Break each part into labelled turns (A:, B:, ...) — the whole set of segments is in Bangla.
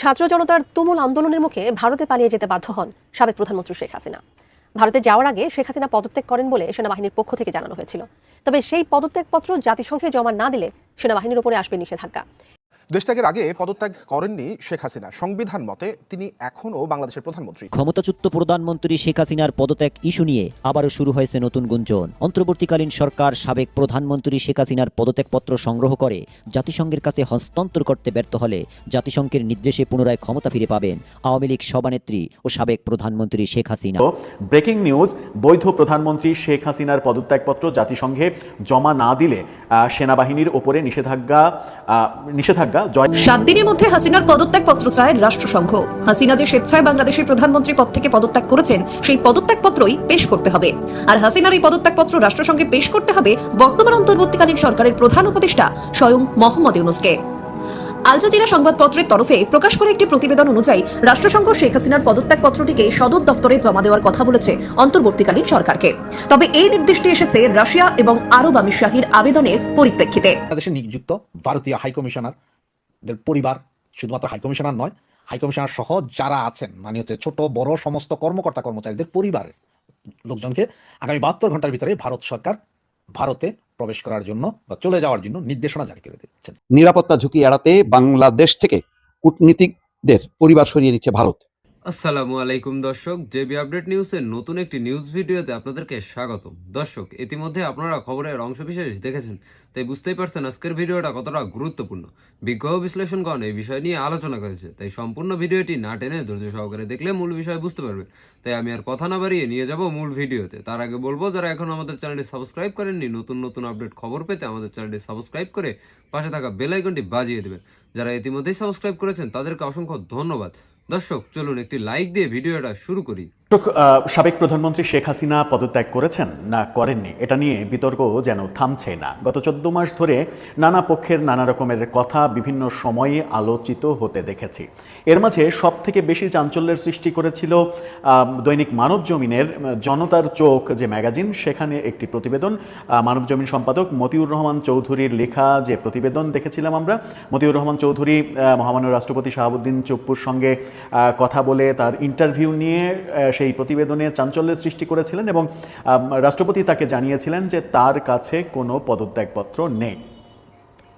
A: ছাত্র জনতার তুমুল আন্দোলনের মুখে ভারতে পালিয়ে যেতে বাধ্য হন সাবেক প্রধানমন্ত্রী শেখ হাসিনা। ভারতে যাওয়ার আগে শেখ হাসিনা পদত্যাগ করেন বলে সেনাবাহিনীর পক্ষ থেকে জানানো হয়েছিল। তবে সেই পদত্যাগপত্র জাতিসংঘে জমা না দিলে সেনাবাহিনীর উপরে আসবে নিষেধাজ্ঞা।
B: দেশত্যাগের আগে পদত্যাগ করেননি শেখ হাসিনা। সংবিধান মতে তিনি এখনও বাংলাদেশের প্রধানমন্ত্রী।
C: ক্ষমতাচ্যুত প্রধানমন্ত্রী শেখ হাসিনার পদত্যাগ ইস্যু নিয়ে আবারও শুরু হয়েছে নতুন গুঞ্জন। অন্তর্বর্তীকালীন সরকার সাবেক প্রধানমন্ত্রী শেখ হাসিনার পদত্যাগপত্র সংগ্রহ করে জাতিসংঘের কাছে হস্তান্তর করতে ব্যর্থ হলে জাতিসংঘের নির্দেশে পুনরায় ক্ষমতা ফিরে পাবেন আওয়ামী লীগ সভানেত্রী ও সাবেক প্রধানমন্ত্রী শেখ হাসিনা।
D: ব্রেকিং নিউজ বৈধ প্রধানমন্ত্রী শেখ হাসিনার পদত্যাগপত্র জাতিসংঘে জমা না দিলে আহ, সেনাবাহিনীর ওপরে নিষেধাজ্ঞা আহ, নিষেধাজ্ঞা জয়
E: সাত দিনের মধ্যে হাসিনার পদত্যাগপত্র চায় রাষ্ট্রসংঘ। হাসিনা যে স্বেচ্ছায় বাংলাদেশের প্রধানমন্ত্রী পদ থেকে পদত্যাগ করেছেন, সেই পদত্যাগপত্রই পেশ করতে হবে। আর হাসিনার এই পদত্যাগপত্র রাষ্ট্রসংঘে পেশ করতে হবে বর্তমান অন্তর্বর্তীকালীন সরকারের প্রধান উপদেষ্টা স্বয়ং মোহাম্মদ ইউনুসকে। আল জাজিরা সংবাদপত্রের তরফে প্রকাশ করে একটি প্রতিবেদন অনুযায়ী, রাষ্ট্রসংঘ শেখ হাসিনার পদত্যাগপত্রটিকে সদর দফতরে জমা দেওয়ার কথা বলেছে অন্তর্বর্তীকালীন সরকারকে। তবে এই নির্দেশটি এসেছে রাশিয়া এবং আরব আমিরশাহীর আবেদনের পরিপ্রেক্ষিতে।
F: নিযুক্ত ভারতীয় হাইকমিশনার পরিবার শুধুমাত্র হাইকমিশনার নয় হাইকমিশনার সহ যারা আছেন মানে হচ্ছে ছোট, বড়, সমস্ত কর্মকর্তা কর্মচারীদের পরিবারের লোকজনকে আগামী বাহাত্তর ঘণ্টার ভিতরে ভারত সরকার ভারতে প্রবেশ করার জন্য বা চলে যাওয়ার জন্য নির্দেশনা জারি করে দিচ্ছেন।
G: নিরাপত্তা ঝুঁকি এড়াতে বাংলাদেশ থেকে কূটনীতিকদের পরিবার সরিয়ে নিচ্ছে ভারত।
H: আসসালামু আলাইকুম, দর্শক। জেবি আপডেট নিউজের নতুন একটি নিউজ ভিডিওতে আপনাদেরকে স্বাগত দর্শক, ইতিমধ্যে আপনারা খবরের অংশ বিশেষ দেখেছেন, তাই বুঝতেই পারছেন আজকের ভিডিওটা কতটা গুরুত্বপূর্ণ। বিজ্ঞ বিশ্লেষণগণ এই বিষয় নিয়ে আলোচনা করেছে, তাই সম্পূর্ণ ভিডিওটি না টেনে ধৈর্য সহকারে দেখলে মূল বিষয় বুঝতে পারবে তাই আমি আর কথা না বাড়িয়ে নিয়ে যাব মূল ভিডিওতে। তার আগে বলব, যারা এখন আমাদের চ্যানেলটি সাবস্ক্রাইব করেননি, নতুন নতুন আপডেট খবর পেতে আমাদের চ্যানেলটি সাবস্ক্রাইব করে পাশে থাকা বেল আইকনটি বাজিয়ে দেবেন। যারা ইতিমধ্যেই সাবস্ক্রাইব করেছেন, তাদেরকে অসংখ্য ধন্যবাদ। দর্শক চলুন একটি লাইক দিয়ে ভিডিওটা শুরু করি।
D: সাবেক প্রধানমন্ত্রী শেখ হাসিনা পদত্যাগ করেছেন? না, করেননি। এটা নিয়ে বিতর্ক যেন থামছে না। গত চোদ্দ মাস ধরে নানা পক্ষের নানা রকমের কথা বিভিন্ন সময়ে আলোচিত হতে দেখেছি। এর মাঝে সব থেকে বেশি চাঞ্চল্যের সৃষ্টি করেছিল দৈনিক মানব জমিনের জনতার চোখ যে ম্যাগাজিন, সেখানে একটি প্রতিবেদন। মানব জমিন সম্পাদক মতিউর রহমান চৌধুরীর লেখা যে প্রতিবেদন দেখেছিলাম আমরা, মতিউর রহমান চৌধুরী মহামান্য রাষ্ট্রপতি শাহাবুদ্দিন চপ্পুর সঙ্গে কথা বলে তার ইন্টারভিউ নিয়ে সেই প্রতিবেদনে চাঞ্চল্যের সৃষ্টি করেছিলেন এবং রাষ্ট্রপতি তাকে জানিয়েছিলেন যে তার কাছে কোনো পদত্যাগপত্র নেই।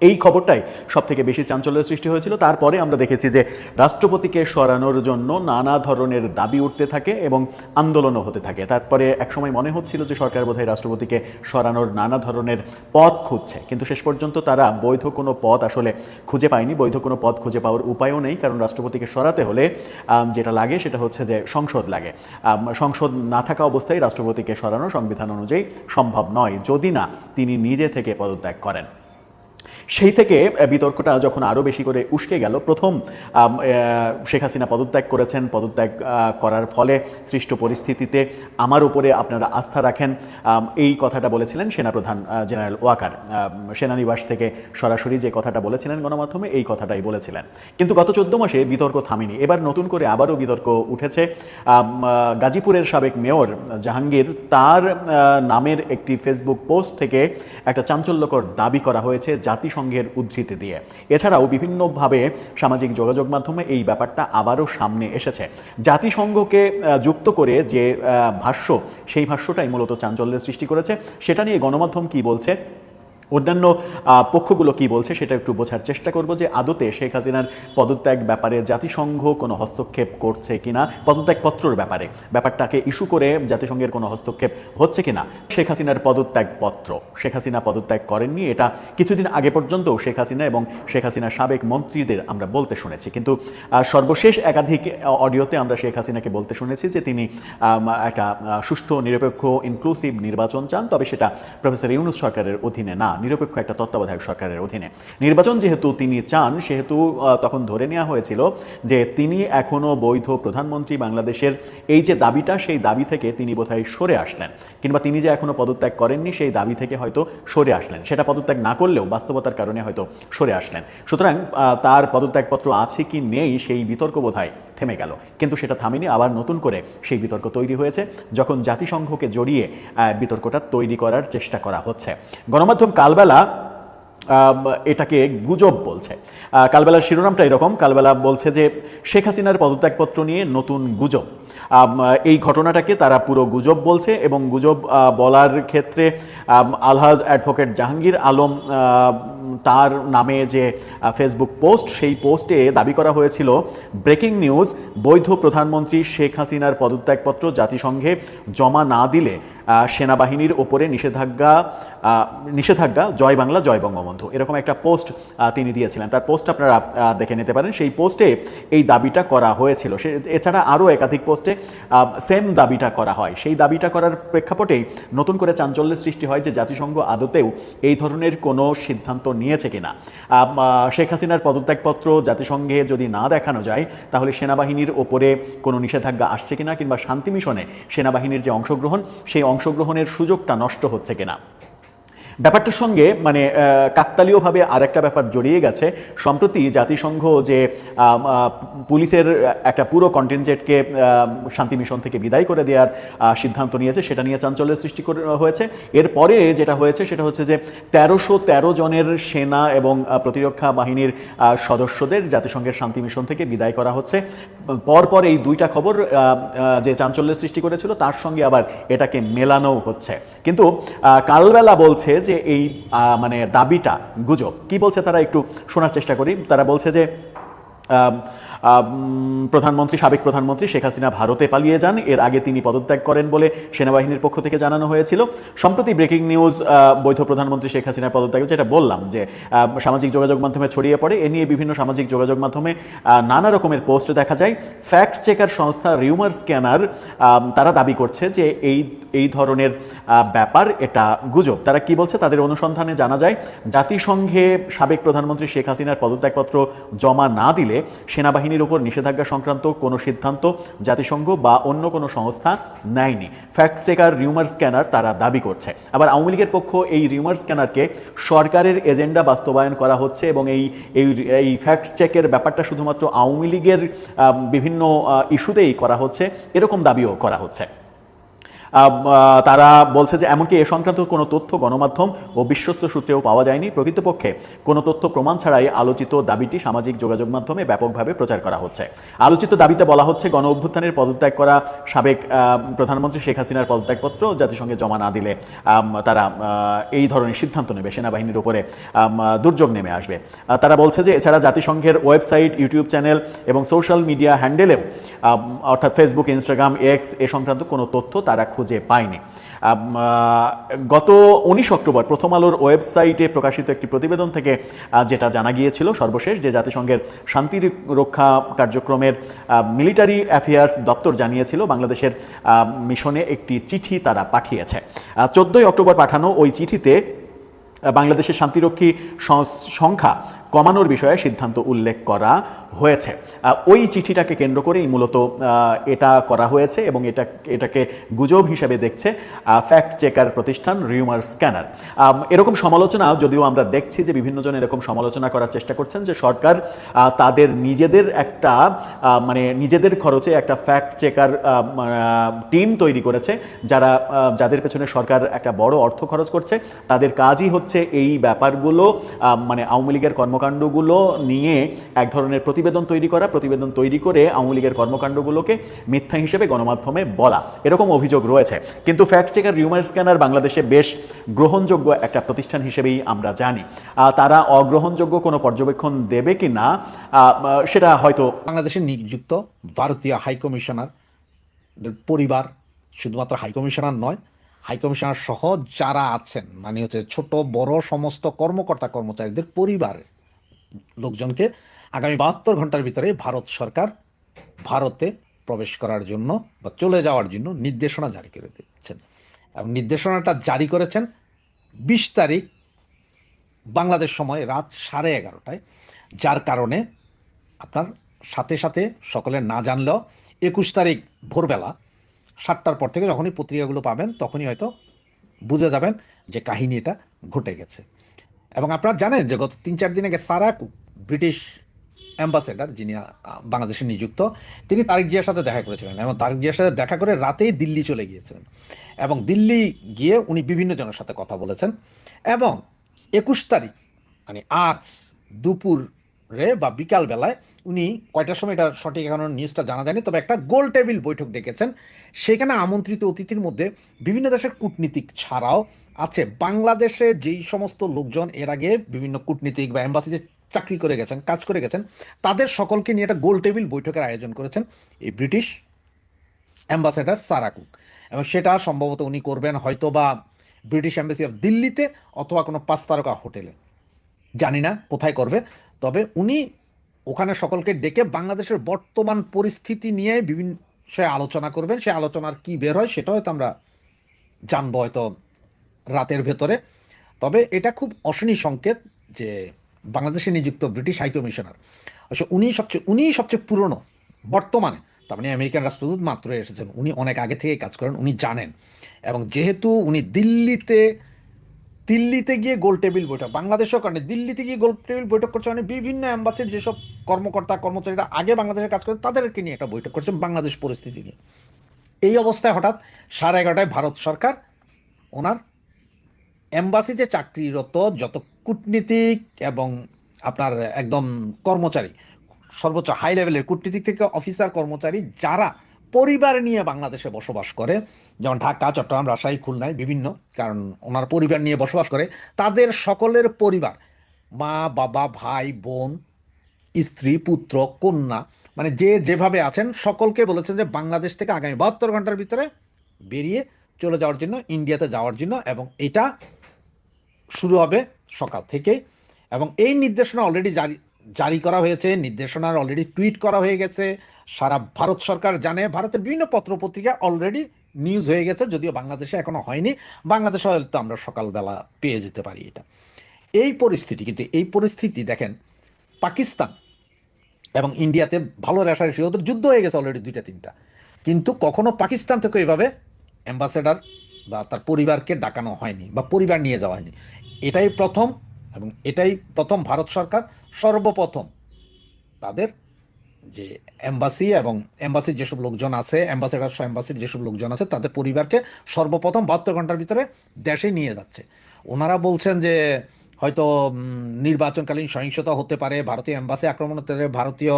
D: এই খবরটাই সব থেকে বেশি চাঞ্চল্যের সৃষ্টি হয়েছিল। তারপরে আমরা দেখেছি যে রাষ্ট্রপতিকে সরানোর জন্য নানা ধরনের দাবি উঠতে থাকে এবং আন্দোলনও হতে থাকে। তারপরে একসময় মনে হচ্ছিল যে সরকার বোধহয় রাষ্ট্রপতিকে সরানোর নানা ধরনের পথ খুঁজছে। কিন্তু শেষ পর্যন্ত তারা বৈধ কোনো পথ আসলে খুঁজে পায়নি। বৈধ কোনো পথ খুঁজে পাওয়ার উপায়ও নেই। কারণ রাষ্ট্রপতিকে সরাতে হলে যেটা লাগে সেটা হচ্ছে যে সংসদ লাগে। সংসদ না থাকা অবস্থায় রাষ্ট্রপতিকে সরানো সংবিধান অনুযায়ী সম্ভব নয়, যদি না তিনি নিজে থেকে পদত্যাগ করেন। সেই থেকে বিতর্কটা যখন আরও বেশি করে উস্কে গেল, প্রথম শেখ হাসিনা পদত্যাগ করেছেন, পদত্যাগ করার ফলে সৃষ্ট পরিস্থিতিতে আমার উপরে আপনারা আস্থা রাখেন। এই কথাটা বলেছিলেন সেনাপ্রধান জেনারেল ওয়াকার। সেনানিবাস থেকে সরাসরি যে কথাটা বলেছিলেন গণমাধ্যমে, এই কথাটাই বলেছিলেন। কিন্তু গত চোদ্দ মাসে বিতর্ক থামেনি। এবার নতুন করে আবারও বিতর্ক উঠেছে। গাজীপুরের সাবেক মেয়র জাহাঙ্গীর, তার নামের একটি ফেসবুক পোস্ট থেকে একটা চাঞ্চল্যকর দাবি করা হয়েছে। জাতিসংঘের উদ্ধৃতি দিয়ে। এছাড়াও বিভিন্নভাবে সামাজিক যোগাযোগ মাধ্যমে এই ব্যাপারটা আবারও সামনে এসেছে। জাতিসংঘকে যুক্ত করে যে ভাষ্য, সেই ভাষ্যটাই মূলত চাঞ্চল্যের সৃষ্টি করেছে। সেটা নিয়ে গণমাধ্যম কি বলছে? অন্যান্য পক্ষগুলো কি বলছে সেটা একটু বোঝার চেষ্টা করব যে আদতে শেখ হাসিনার পদত্যাগ ব্যাপারে জাতিসংঘ কোনো হস্তক্ষেপ করছে কিনা, পদত্যাগপত্রর ব্যাপারে, ব্যাপারটাকে ইস্যু করে জাতিসংঘের কোনো হস্তক্ষেপ হচ্ছে কিনা। শেখ হাসিনার পদত্যাগপত্র, শেখ হাসিনা পদত্যাগ করেননি, এটা কিছুদিন আগে পর্যন্ত শেখ হাসিনা এবং শেখ হাসিনার সাবেক মন্ত্রীদের আমরা বলতে শুনেছি। কিন্তু সর্বশেষ একাধিক অডিওতে আমরা শেখ হাসিনাকে বলতে শুনেছি যে তিনি একটা সুষ্ঠু, নিরপেক্ষ ইনক্লুসিভ নির্বাচন চান, তবে সেটা প্রফেসর ইউনুস সরকারের অধীনে না। নিরপেক্ষ একটা তত্ত্বাবধায়ক সরকারের অধীনে। নির্বাচন যেহেতু তিনি চান, সেহেতু তখন ধরে নেওয়া হয়েছিল যে তিনি এখনও বৈধ প্রধানমন্ত্রী বাংলাদেশের এই যে দাবিটা, সেই দাবি থেকে তিনি বোধহয় সরে আসলেন। কিংবা তিনি যে এখনও পদত্যাগ করেননি, সেই দাবি থেকে হয়তো সরে আসলেন। সেটা পদত্যাগ না করলেও বাস্তবতার কারণে হয়তো সরে আসলেন। সুতরাং তার পদত্যাগপত্র আছে কি নেই, সেই বিতর্ক বোধহয় থেমে গেল। কিন্তু সেটা থামেনি, আবার নতুন করে সেই বিতর্ক তৈরি হয়েছে, যখন জাতিসংঘকে জড়িয়ে বিতর্কটা তৈরি করার চেষ্টা করা হচ্ছে। গণমাধ্যম কালবেলা এটাকে গুজব বলছে। কালবেলার শিরোনামটা এরকম। কালবেলা বলছে যে, শেখ হাসিনার পদত্যাগপত্র নিয়ে নতুন গুজব। এই ঘটনাটাকে তারা পুরো গুজব বলছে এবং গুজব বলার ক্ষেত্রে আলহাজ অ্যাডভোকেট জাহাঙ্গীর আলম তার নামে যে ফেসবুক পোস্ট, সেই পোস্টে দাবি করা হয়েছিল, ব্রেকিং নিউজ, বৈধ প্রধানমন্ত্রী শেখ হাসিনার পদত্যাগপত্র জাতিসংঘে জমা না দিলে সেনাবাহিনীর ওপরে নিষেধাজ্ঞা নিষেধাজ্ঞা, জয় বাংলা, জয় বঙ্গবন্ধু। এরকম একটা পোস্ট তিনি দিয়েছিলেন। তার পোস্ট আপনারা দেখে নিতে পারেন। সেই পোস্টে এই দাবিটা করা হয়েছিল। সে, এছাড়া আরও একাধিক পোস্টে সেম দাবিটা করা হয়। সেই দাবিটা করার প্রেক্ষাপটেই নতুন করে চাঞ্চল্যের সৃষ্টি হয় যে জাতিসংঘ আদতেও এই ধরনের কোনো সিদ্ধান্ত নিয়েছে কিনা। শেখ হাসিনার পদত্যাগপত্র জাতিসংঘে যদি না দেখানো যায়, তাহলে সেনাবাহিনীর ওপরে কোনো নিষেধাজ্ঞা আসছে কিনা কিংবা শান্তি মিশনে সেনাবাহিনীর যে অংশগ্রহণ, সেই অংশগ্রহণের সুযোগটা নষ্ট হচ্ছে কিনা? ব্যাপারটার সঙ্গে মানে কাকতালীয়ভাবে আরেকটা ব্যাপার জড়িয়ে গেছে। সম্প্রতি জাতিসংঘ যে পুলিশের একটা পুরো কন্টিনজেন্টকে শান্তি মিশন থেকে বিদায় করে দেওয়ার সিদ্ধান্ত নিয়েছে, সেটা নিয়ে চাঞ্চল্যের সৃষ্টি হয়েছে। এরপরে যেটা হয়েছে, সেটা হচ্ছে যে, তেরোশো তেরো জনের সেনা এবং প্রতিরক্ষা বাহিনীর সদস্যদের জাতিসংঘের শান্তি মিশন থেকে বিদায় করা হচ্ছে। পরপর এই দুইটা খবর যে চাঞ্চল্যের সৃষ্টি করেছিল, তার সঙ্গে আবার এটাকে মেলানো হচ্ছে। কিন্তু কালবেলা বলছে যে এই আহ, মানে দাবিটা গুজব কি বলছে তারা একটু শোনার চেষ্টা করি। তারা বলছে যে প্রধানমন্ত্রী, সাবেক প্রধানমন্ত্রী শেখ হাসিনা ভারতে পালিয়ে যান। এর আগে তিনি পদত্যাগ করেন বলে সেনাবাহিনীর পক্ষ থেকে জানানো হয়েছিল। সম্প্রতি ব্রেকিং নিউজ বৈধ প্রধানমন্ত্রী শেখ হাসিনার পদত্যাগ যেটা বললাম যে সামাজিক যোগাযোগ মাধ্যমে ছড়িয়ে পড়ে। এ নিয়ে বিভিন্ন সামাজিক যোগাযোগ মাধ্যমে নানা রকমের পোস্ট দেখা যায়। ফ্যাক্ট চেকার সংস্থা রিউমার স্ক্যানার তারা দাবি করছে যে এই এই ধরনের ব্যাপার এটা গুজব। তারা কি বলছে তাদের অনুসন্ধানে জানা যায়, জাতিসংঘে সাবেক প্রধানমন্ত্রী শেখ হাসিনার পদত্যাগপত্র জমা না দিলে সেনাবাহিনীর উপর নিষেধাজ্ঞা সংক্রান্ত কোনো সিদ্ধান্ত জাতিসংঘ বা অন্য কোনো সংস্থা নেয়নি। ফ্যাক্ট চেকার রিউমার স্ক্যানার তারা দাবি করছে। আবার আওয়ামী লীগের পক্ষ এই রিউমার স্ক্যানারকে সরকারের এজেন্ডা বাস্তবায়ন করা হচ্ছে এবং এই এই ফ্যাক্ট চেকের ব্যাপারটা শুধুমাত্র আওয়ামী লীগের বিভিন্ন ইস্যুতেই করা হচ্ছে। এরকম দাবিও করা হচ্ছে। তারা বলছে যে এমনকি এ সংক্রান্ত কোনো তথ্য গণমাধ্যম ও বিশ্বস্ত সূত্রেও পাওয়া যায়নি। প্রকৃতপক্ষে কোনো তথ্য প্রমাণ ছাড়াই আলোচিত দাবিটি সামাজিক যোগাযোগ মাধ্যমে ব্যাপকভাবে প্রচার করা হচ্ছে। আলোচিত দাবিতে বলা হচ্ছে, গণ অভ্যুত্থানের পদত্যাগ করা সাবেক প্রধানমন্ত্রী শেখ হাসিনার পদত্যাগপত্র জাতিসংঘে জমা না দিলে তারা এই ধরনের সিদ্ধান্ত নেবে। সেনাবাহিনীর উপরে দুর্যোগ নেমে আসবে। তারা বলছে যে এছাড়া জাতিসংঘের ওয়েবসাইট, ইউটিউব চ্যানেল এবং সোশ্যাল মিডিয়া হ্যান্ডেলেও অর্থাৎ ফেসবুক, ইনস্টাগ্রাম, এক্স, এ সংক্রান্ত কোনো তথ্য তারা খুঁজে পায়নি। গত উনিশ অক্টোবর প্রথম আলোর ওয়েবসাইটে প্রকাশিত একটি প্রতিবেদন থেকে যেটা জানা গিয়েছিল সর্বশেষ যে জাতিসংঘের শান্তি রক্ষা কার্যক্রমের মিলিটারি অ্যাফেয়ার্স দপ্তর জানিয়েছিল বাংলাদেশের মিশনে একটি চিঠি তারা পাঠিয়েছে। চোদ্দোই অক্টোবর পাঠানো ওই চিঠিতে বাংলাদেশের শান্তিরক্ষী সংখ্যা কমানোর বিষয়ে সিদ্ধান্ত উল্লেখ করা হয়েছে। ওই চিঠিটাকে কেন্দ্র করেই মূলত এটা করা হয়েছে এবং এটা, এটাকে গুজব হিসেবে দেখছে ফ্যাক্ট চেকার প্রতিষ্ঠান রিউমার স্ক্যানার এরকম সমালোচনা, যদিও আমরা দেখছি যে বিভিন্ন জন এরকম সমালোচনা করার চেষ্টা করছেন যে সরকার তাদের নিজেদের একটা মানে নিজেদের খরচে একটা ফ্যাক্ট চেকার টিম তৈরি করেছে, যারা যাদের পেছনে সরকার একটা বড় অর্থ খরচ করছে। তাদের কাজই হচ্ছে এই ব্যাপারগুলো মানে আওয়ামী লীগের কর্মকাণ্ডগুলো নিয়ে এক ধরনের প্রতিবেদন তৈরি করা, প্রতিবেদন তৈরি করে আওয়ামী লীগের কর্মকাণ্ডগুলোকে মিথ্যা হিসেবে গণমাধ্যমে বলা। এরকম অভিযোগ রয়েছে। কিন্তু ফ্যাক্ট চেকার রিউমার স্ক্যানার বাংলাদেশে বেশ গ্রহণযোগ্য একটা প্রতিষ্ঠান হিসেবেই আমরা জানি। তারা অগ্রহণযোগ্য কোনো পর্যবেক্ষণ দেবে কি না সেটা হয়তো
F: বাংলাদেশে নিযুক্ত ভারতীয় হাইকমিশনার পরিবার শুধুমাত্র হাইকমিশনার নয় হাইকমিশনার সহ যারা আছেন মানে হচ্ছে ছোট, বড় সমস্ত কর্মকর্তা কর্মচারীদের পরিবারের লোকজনকে আগামী বাহাত্তর ঘণ্টার ভিতরে ভারত সরকার ভারতে প্রবেশ করার জন্য বা চলে যাওয়ার জন্য নির্দেশনা জারি করে দিচ্ছেন। এবং নির্দেশনাটা জারি করেছেন বিশ তারিখ বাংলাদেশ সময় রাত সাড়ে এগারোটায়। যার কারণে আপনার সাথে সাথে সকলে না জানলেও একুশ তারিখ ভোরবেলা সাতটার পর থেকে যখনই পত্রিকাগুলো পাবেন তখনই হয়তো বুঝে যাবেন যে কাহিনী এটা ঘটে গেছে। এবং আপনারা জানেন যে গত তিন চার দিন আগে সারাকু ব্রিটিশ অ্যাম্বাসেডার যিনি বাংলাদেশে নিযুক্ত, তিনি তারিক জিয়ার সাথে দেখা করেছিলেন এবং তারিক জিয়ার সাথে দেখা করে রাতেই দিল্লি চলে গিয়েছিলেন। এবং দিল্লি গিয়ে উনি বিভিন্ন জনের সাথে কথা বলেছেন এবং একুশ তারিখ মানে আজ দুপুরে বা বিকাল বেলায় উনি কয়টার সময় এটা সঠিক এখন নিউজটা জানা যায়নি, তবে একটা গোল টেবিল বৈঠক ডেকেছেন। সেখানে আমন্ত্রিত অতিথির মধ্যে বিভিন্ন দেশের কূটনীতিক ছাড়াও আছে। বাংলাদেশে যেই সমস্ত লোকজন, এর আগে বিভিন্ন কূটনীতিক বা এম্বাসিতে চাকরি করে গেছেন, কাজ করে গেছেন, তাদের সকলকে নিয়ে একটা গোল টেবিল বৈঠকের আয়োজন করেছেন এই ব্রিটিশ অ্যাম্বাসেডার সারাকুক এবং সেটা সম্ভবত উনি করবেন হয়তো বা ব্রিটিশ অ্যাম্বাসি অফ দিল্লিতে অথবা কোনো পাঁচ তারকা হোটেলে। জানি না কোথায় করবে, তবে উনি ওখানে সকলকে ডেকে বাংলাদেশের বর্তমান পরিস্থিতি নিয়ে বিভিন্ন সে আলোচনা করবেন। সে আলোচনার কি বের হয় সেটা হয়তো আমরা জানব হয়তো রাতের ভেতরে। তবে এটা খুব অশনি সংকেত যে বাংলাদেশে নিযুক্ত ব্রিটিশ হাইকমিশনার অবশ্য উনি সবচেয়ে উনি সবচেয়ে পুরনো, বর্তমানে। তার মানে আমেরিকান রাষ্ট্রদূত মাত্র এসেছেন। উনি অনেক আগে থেকেই কাজ করেন, উনি জানেন। এবং যেহেতু উনি দিল্লিতে দিল্লিতে গিয়ে গোল টেবিল বৈঠক বাংলাদেশেও কারণে দিল্লিতে গিয়ে গোল টেবিল বৈঠক করছে মানে বিভিন্ন অ্যাম্বাসির যেসব কর্মকর্তা, কর্মচারীরা আগে বাংলাদেশে কাজ করেন তাদেরকে নিয়ে একটা বৈঠক করছেন বাংলাদেশ পরিস্থিতি নিয়ে। এই অবস্থায় হঠাৎ সাড়ে এগারোটায় ভারত সরকার ওনার এম্বাসিতে চাকরিরত যত কূটনীতিক এবং আপনার একদম কর্মচারী, সর্বোচ্চ হাই লেভেলের কূটনীতিক থেকে অফিসার কর্মচারী যারা পরিবার নিয়ে বাংলাদেশে বসবাস করে, যেমন ঢাকা, চট্টগ্রাম, রাজশাহী, খুলনায় বিভিন্ন, কারণ ওনার পরিবার নিয়ে বসবাস করে, তাদের সকলের পরিবার, মা, বাবা, ভাই, বোন, স্ত্রী, পুত্র, কন্যা মানে যে যেভাবে আছেন, সকলকে বলেছেন যে বাংলাদেশ থেকে আগামী বাহাত্তর ঘণ্টার ভিতরে বেরিয়ে চলে যাওয়ার জন্য ইন্ডিয়াতে যাওয়ার জন্য এবং এটা শুরু হবে সকাল থেকে এবং এই নির্দেশনা অলরেডি জারি জারি করা হয়েছে, নির্দেশনার অলরেডি টুইট করা হয়ে গেছে। সারা ভারত সরকার জানে, ভারতের বিভিন্ন পত্রপত্রিকা অলরেডি নিউজ হয়ে গেছে, যদিও বাংলাদেশে এখনও হয়নি। বাংলাদেশে হয়তো আমরা সকালবেলা পেয়ে যেতে পারি এটা। এই পরিস্থিতি, কিন্তু এই পরিস্থিতি দেখেন, পাকিস্তান এবং ইন্ডিয়াতে ভালো রেশারেশি ওদের যুদ্ধ হয়ে গেছে অলরেডি দুইটা, তিনটা। কিন্তু কখনো পাকিস্তান থেকে এভাবে অ্যাম্বাসেডার বা তার পরিবারকে ডাকানো হয়নি বা পরিবার নিয়ে যাওয়া হয়নি। এটাই প্রথম এবং এটাই প্রথম ভারত সরকার সর্বপ্রথম তাদের যে এম্বাসি এবং এম্বাসির যেসব লোকজন আছে অ্যাম্বাসেডার এম্বাসির যেসব লোকজন আছে, তাদের পরিবারকে সর্বপ্রথম বাহাত্তর ঘণ্টার ভিতরে দেশে নিয়ে যাচ্ছে। ওনারা বলছেন যে হয়তো নির্বাচনকালীন সহিংসতা হতে পারে, ভারতীয় অ্যাম্বাসি আক্রমণ হতে পারে, ভারতীয়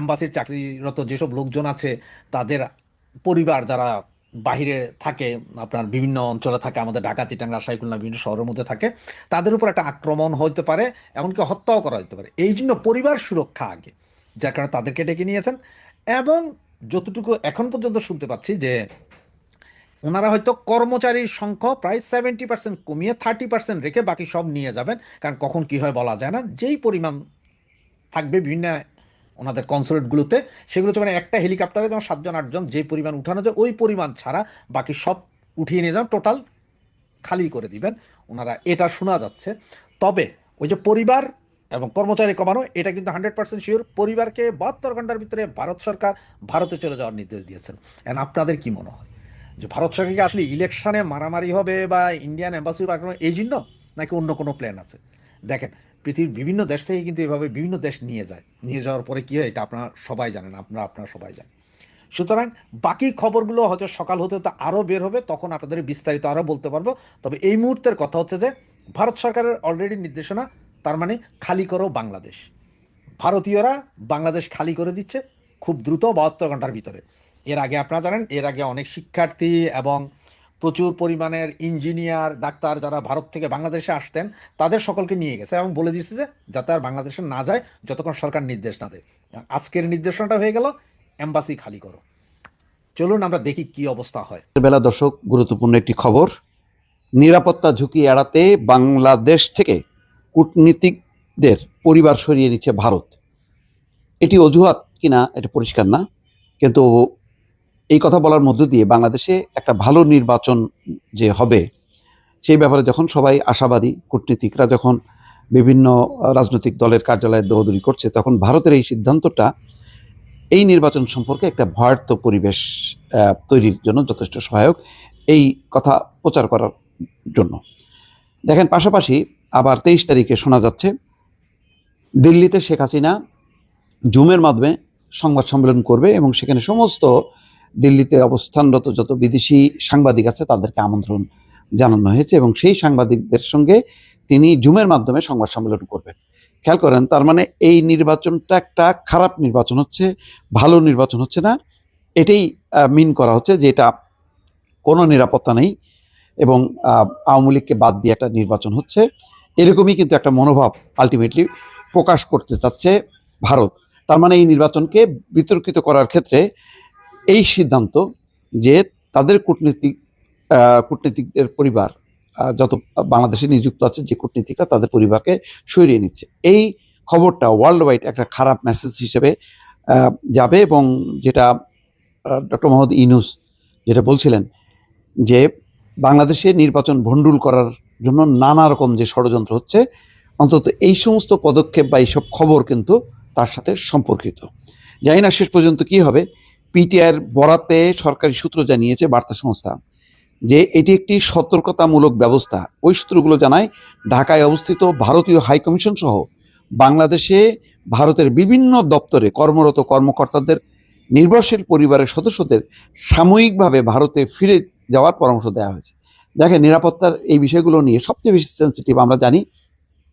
F: এম্বাসির চাকরিরত যেসব লোকজন আছে, তাদের পরিবার যারা বাহিরে থাকে, আপনার বিভিন্ন অঞ্চলে থাকে, আমাদের ঢাকা চিটাং রাজশাহী, খুলনা, বিভিন্ন শহরের মধ্যে থাকে, তাদের উপর একটা আক্রমণ হতে পারে, এমনকি হত্যাও করা হতে পারে। এই জন্য পরিবার সুরক্ষা আগে, যার কারণে তাদেরকে ডেকে নিয়েছেন। এবং যতটুকু এখন পর্যন্ত শুনতে পাচ্ছি যে, ওনারা হয়তো কর্মচারীর সংখ্যা প্রায় সেভেন্টি পার্সেন্ট কমিয়ে থার্টি পার্সেন্ট রেখে বাকি সব নিয়ে যাবেন, কারণ কখন কি হয় বলা যায় না। যেই পরিমাণ থাকবে, বিভিন্ন ওনাদের কনসুলেটগুলোতে সেগুলো হচ্ছে মানে একটা হেলিকপ্টারে যেমন সাতজন, আটজন যে পরিমাণ উঠানো যায়, ওই পরিমাণ ছাড়া বাকি সব উঠিয়ে নিয়ে যান, টোটাল খালি করে দিবেন। ওনারা এটা শোনা যাচ্ছে। তবে ওই যে পরিবার এবং কর্মচারী কমানো, এটা কিন্তু হান্ড্রেড পার্সেন্ট শিওর। পরিবারকে বাহাত্তর ঘণ্টার ভিতরে ভারত সরকার ভারতে চলে যাওয়ার নির্দেশ দিয়েছেন। এখন আপনাদের কি মনে হয়? যে ভারত সরকারকে আসলে ইলেকশনে মারামারি হবে বা ইন্ডিয়ান অ্যাম্বাসি বা এই জন্য নাকি অন্য কোনো প্ল্যান আছে? দেখেন, পৃথিবীর বিভিন্ন দেশ থেকে কিন্তু এভাবে বিভিন্ন দেশ নিয়ে যায়। নিয়ে যাওয়ার পরে কী হয়, এটা আপনারা সবাই জানেন, আপনারা আপনারা সবাই জানেন। সুতরাং বাকি খবরগুলো হয়তো সকাল হতে হতে আরও বের হবে, তখন আপনাদের বিস্তারিত আরও বলতে পারব। তবে এই মুহূর্তের কথা হচ্ছে যে, ভারত সরকারের অলরেডি নির্দেশনা, তার মানে খালি করো বাংলাদেশ। ভারতীয়রা বাংলাদেশ খালি করে দিচ্ছে, খুব দ্রুত বাহাত্তর ঘণ্টার ভিতরে। এর আগে আপনারা জানেন, এর আগে অনেক শিক্ষার্থী এবং প্রচুর পরিমাণের ইঞ্জিনিয়ার, ডাক্তার যারা ভারত থেকে বাংলাদেশে আসতেন, তাদের সকলকে নিয়ে গেছে এবং বলে দিচ্ছে যে, যাতে আর বাংলাদেশে না যায়, যতক্ষণ সরকার নির্দেশ না দেয়। আজকের নির্দেশনাটা হয়ে গেল, এম্বাসি খালি করো। চলুন আমরা দেখি কি অবস্থা হয়।
G: বেলা দর্শক গুরুত্বপূর্ণ একটি খবর। নিরাপত্তা ঝুঁকি এড়াতে বাংলাদেশ থেকে কূটনীতিকদের পরিবার সরিয়ে নিচ্ছে ভারত। এটি অজুহাত কিনা, এটা পরিষ্কার না, কিন্তু এই কথা বলার মধ্য দিয়ে বাংলাদেশে একটা ভালো নির্বাচন যে হবে, সেই ব্যাপারে যখন সবাই আশাবাদী, কূটনীতিকরা যখন বিভিন্ন রাজনৈতিক দলের কার্যালয়ে দৌড়দৌড়ি করছে, তখন ভারতের এই সিদ্ধান্তটা এই নির্বাচন সম্পর্কে একটা ভয়ার্থ পরিবেশ তৈরির জন্য যথেষ্ট সহায়ক এই কথা প্রচার করার জন্য। দেখেন, পাশাপাশি আবার তেইশ তারিখে শোনা যাচ্ছে, দিল্লিতে শেখ হাসিনা জুমের মাধ্যমে সংবাদ সম্মেলন করবে এবং সেখানে সমস্ত দিল্লিতে অবস্থানরত যত বিদেশি সাংবাদিক আছে তাদেরকে আমন্ত্রণ জানানো হয়েছে এবং সেই সাংবাদিকদের সঙ্গে তিনি জুমের মাধ্যমে সংবাদ সম্মেলন করবেন। খেয়াল করেন, তার মানে এই নির্বাচনটা একটা খারাপ নির্বাচন হচ্ছে, ভালো নির্বাচন হচ্ছে না। এটাই মিন করা হচ্ছে যে এটা কোনো নিরাপত্তা নেই এবং আওয়ামী লীগকে বাদ দিয়ে একটা নির্বাচন হচ্ছে। এরকমই কিন্তু একটা মনোভাব আলটিমেটলি প্রকাশ করতে চাচ্ছে ভারত। তার মানে এই নির্বাচনকে বিতর্কিত করার ক্ষেত্রে এই সিদ্ধান্ত যে তাদের কূটনীতিক কূটনীতিকদের পরিবার যত বাংলাদেশে নিযুক্ত আছে যে কূটনীতিকরা তাদের পরিবারকে সরিয়ে নিচ্ছে। এই খবরটা ওয়ার্ল্ড ওয়াইড একটা খারাপ মেসেজ হিসেবে যাবে এবং যেটা ডক্টর মোহাম্মদ ইনুস যেটা বলছিলেন যে বাংলাদেশে নির্বাচন ভণ্ডুল করার জন্য নানা রকম যে ষড়যন্ত্র হচ্ছে, অন্তত এই সমস্ত পদক্ষেপ বা এইসব খবর কিন্তু তার সাথে সম্পর্কিত। জানি না শেষ পর্যন্ত কি হবে পিটিআইয়ের বরাতে সরকারি সূত্র জানিয়েছে বার্তা সংস্থা যে এটি একটি সতর্কতামূলক ব্যবস্থা। ওই সূত্রগুলো জানায়, ঢাকায় অবস্থিত ভারতীয় হাইকমিশন সহ বাংলাদেশে ভারতের বিভিন্ন দপ্তরে কর্মরত কর্মকর্তাদের, নির্ভরশীল পরিবারের সদস্যদের সাময়িকভাবে ভারতে ফিরে যাওয়ার পরামর্শ দেওয়া হয়েছে। দেখেন, নিরাপত্তার এই বিষয়গুলো নিয়ে সবচেয়ে বেশি সেন্সিটিভ আমরা জানি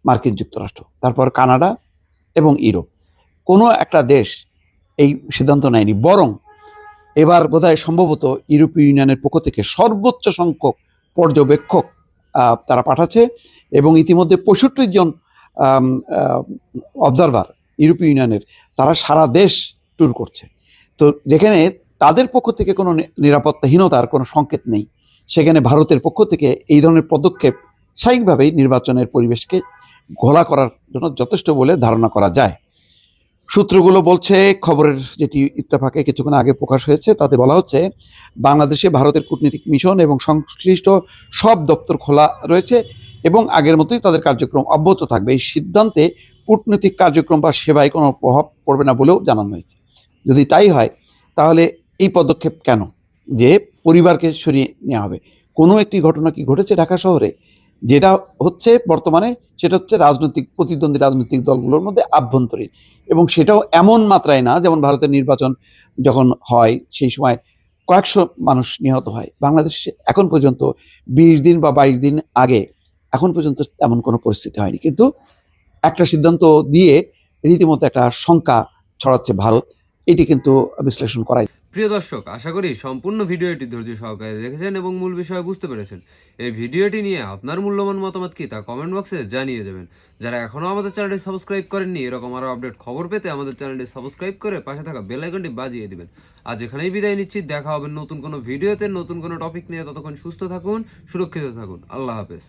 G: মার্কিন যুক্তরাষ্ট্র, তারপর কানাডা এবং ইউরোপ। কোনো একটা দেশ এই সিদ্ধান্ত নেয়নি, বরং এবার বোধহয় সম্ভবত ইউরোপীয় ইউনিয়নের পক্ষ থেকে সর্বোচ্চ সংখ্যক পর্যবেক্ষক তারা পাঠাচ্ছে এবং ইতিমধ্যে পঁয়ষট্টি জন অবজারভার ইউরোপীয় ইউনিয়নের, তারা সারা দেশ ট্যুর করছে। তো যেখানে তাদের পক্ষ থেকে কোনো নিরাপত্তাহীনতার কোনো সংকেত নেই। সেখানে ভারতের পক্ষ থেকে এই ধরনের পদক্ষেপ স্বাভাবিকভাবেই নির্বাচনের পরিবেশকে ঘোলা করার জন্য যথেষ্ট বলে ধারণা করা যায়। সূত্রগুলো বলছে, খবরের যেটি ইত্তেফাকে কিছুক্ষণ আগে প্রকাশ হয়েছে, তাতে বলা হচ্ছে, বাংলাদেশে ভারতের কূটনীতিক মিশন এবং সংশ্লিষ্ট সব দপ্তর খোলা রয়েছে এবং আগের মতোই তাদের কার্যক্রম অব্যাহত থাকবে। এই সিদ্ধান্তে কূটনৈতিক কার্যক্রম বা সেবায় কোনো প্রভাব পড়বে না বলেও জানানো হয়েছে। যদি তাই হয়, তাহলে এই পদক্ষেপ কেন? যে পরিবারকে সরিয়ে নেওয়া হবে। কোনো একটি ঘটনা কি ঘটেছে ঢাকা শহরে? যেটা হচ্ছে বর্তমানে সেটা হচ্ছে রাজনৈতিক প্রতিদ্বন্দ্বী রাজনৈতিক দলগুলোর মধ্যে আভ্যন্তরীণ। এবং সেটাও এমন মাত্রায় না, যেমন ভারতের নির্বাচন যখন হয় সেই সময় কয়েকশো মানুষ নিহত হয়। বাংলাদেশে এখন পর্যন্ত বিশ দিন বা বাইশ দিন আগে এখন পর্যন্ত এমন কোনো পরিস্থিতি হয়নি। কিন্তু একটা সিদ্ধান্ত দিয়ে রীতিমতো একটা শঙ্কা ছড়াচ্ছে ভারত, এটি কিন্তু বিশ্লেষণ করাই
H: প্রিয় দর্শক, আশা করি সম্পূর্ণ ভিডিওটি ধৈর্য সহকারে দেখেছেন এবং মূল বিষয় বুঝতে পেরেছেন। এই ভিডিওটি নিয়ে আপনার মূল্যবান মতামত কি তা কমেন্ট বক্সে জানিয়ে যাবেন যারা এখনও আমাদের চ্যানেলটি সাবস্ক্রাইব করেননি, এরকম আরও আপডেট খবর পেতে আমাদের চ্যানেলটি সাবস্ক্রাইব করে পাশে থাকা বেল আইকনটি বাজিয়ে দিবেন। আজ এখানেই বিদায় নিচ্ছি, দেখা হবে নতুন কোনো ভিডিওতে, নতুন কোনো টপিক নিয়ে। ততক্ষণ সুস্থ থাকুন, সুরক্ষিত থাকুন। আল্লাহ হাফেজ।